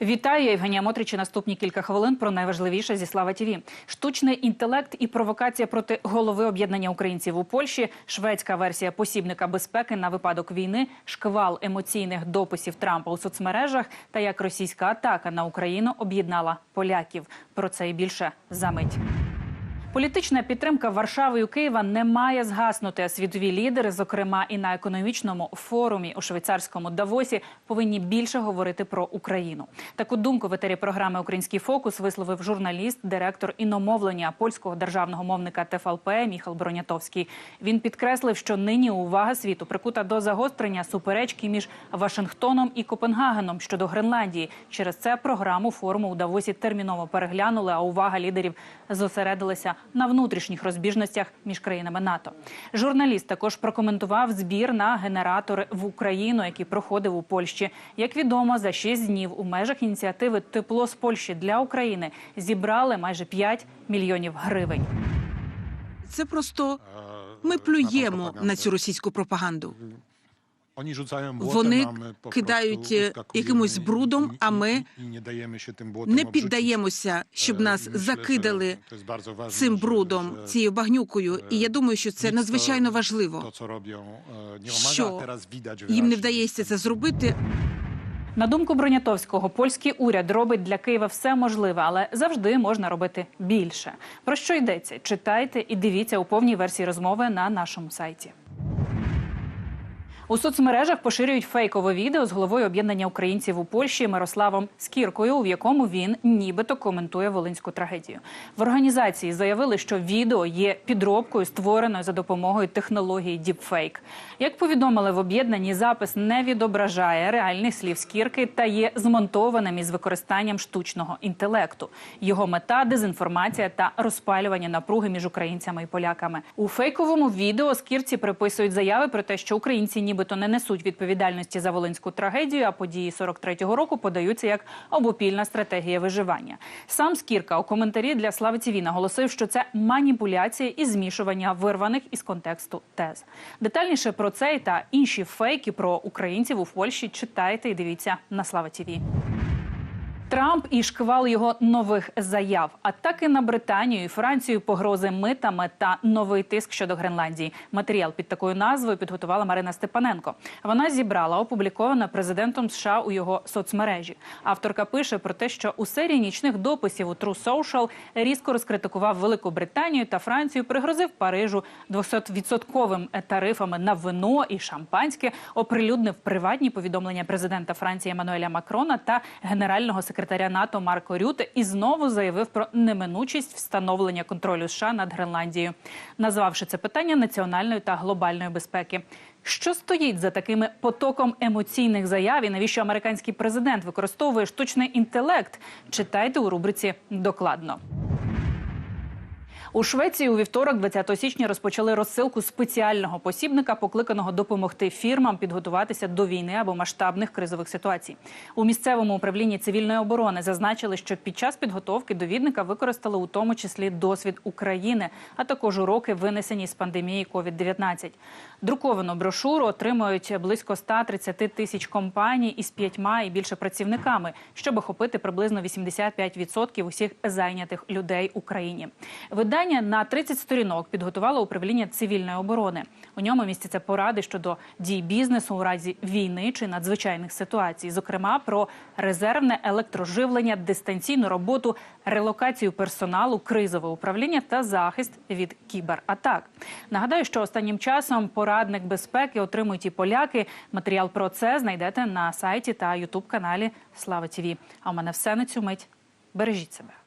Вітаю, Євгенія Мотрич. Наступні кілька хвилин про найважливіше зі Слава ТІВІ. Штучний інтелект і провокація проти голови об'єднання українців у Польщі, шведська версія посібника безпеки на випадок війни, шквал емоційних дописів Трампа у соцмережах та як російська атака на Україну об'єднала поляків. Про це і більше за мить. Політична підтримка Варшави і Києва не має згаснути. А світові лідери, зокрема і на економічному форумі у швейцарському Давосі, повинні більше говорити про Україну. Таку думку в етері програми Український фокус висловив журналіст, директор іномовлення польського державного мовника ТФЛП Міхал Бронятовський. Він підкреслив, що нині увага світу прикута до загострення суперечки між Вашингтоном і Копенгагеном щодо Гренландії. Через це програму форуму у Давосі терміново переглянули. А увага лідерів зосередилася на внутрішніх розбіжностях між країнами НАТО. Журналіст також прокоментував збір на генератори в Україну, який проходив у Польщі. Як відомо, за 6 днів у межах ініціативи Тепло з Польщі для України зібрали майже 5 мільйонів гривень. Це просто ми плюємо на цю російську пропаганду. Вони кидають е, якимось брудом, а ми Не піддаємося, щоб нас закидали цим брудом, цією багнюкою. І я думаю, що це надзвичайно важливо. що Їм не вдається це зробити. На думку Бронятовського, польський уряд робить для Києва все можливе, але завжди можна робити більше. Про що йдеться? Читайте і дивіться у повній версії розмови на нашому сайті. У соцмережах поширюють фейкове відео з головою об'єднання українців у Польщі Мирославом Скіркою, в якому він нібито коментує волинську трагедію. В організації заявили, що відео є підробкою, створеною за допомогою технології Deepfake. Як повідомили в об'єднанні, запис не відображає реальних слів Скірки та є змонтованим із використанням штучного інтелекту. Його мета дезінформація та розпалювання напруги між українцями і поляками. У фейковому відео Скірці приписують заяви про те, що українці нібито не несуть відповідальності за волинську трагедію, а події 43-го року подаються як обопільна стратегія виживання. Сам Скірка у коментарі для Слави Ціві наголосив, що це маніпуляція і змішування вирваних із контексту тез. Детальніше про це та інші фейки про українців у Польщі читайте і дивіться на Слава ТІВІ. Трамп і шквал його нових заяв, атаки на Британію і Францію, погрози митами та новий тиск щодо Гренландії. Матеріал під такою назвою підготувала Марина Степаненко. Вона зібрала опубліковане президентом США у його соцмережі. Авторка пише про те, що у серії нічних дописів у True Social різко розкритикував Велику Британію та Францію, пригрозив Парижу 200-відсотковим тарифами на вино і шампанське, оприлюднив приватні повідомлення президента Франції Еммануеля Макрона та генерального секретаря НАТО Марко Рюте і знову заявив про неминучість встановлення контролю США над Гренландією, назвавши це питання національної та глобальної безпеки. Що стоїть за такими потоком емоційних заяв і навіщо американський президент використовує штучний інтелект? Читайте у рубриці докладно. У Швеції у вівторок, 20 січня, розпочали розсилку спеціального посібника, покликаного допомогти фірмам підготуватися до війни або масштабних кризових ситуацій. У місцевому управлінні цивільної оборони зазначили, що під час підготовки довідника використали у тому числі досвід України, а також уроки, винесені з пандемії COVID-19. Друковану брошуру отримують близько 130 тисяч компаній із п'ятьма і більше працівниками, щоб охопити приблизно 85% усіх зайнятих людей Україні. Видання на 30 сторінок підготувало управління цивільної оборони. У ньому містяться поради щодо дій бізнесу у разі війни чи надзвичайних ситуацій, зокрема про резервне електроживлення, дистанційну роботу, релокацію персоналу, кризове управління та захист від кібератак. Нагадаю, що останнім часом порадник безпеки отримують і поляки. Матеріал про це знайдете на сайті та ютуб каналі Слава Тіві. А у мене все на цю мить. Бережіть себе.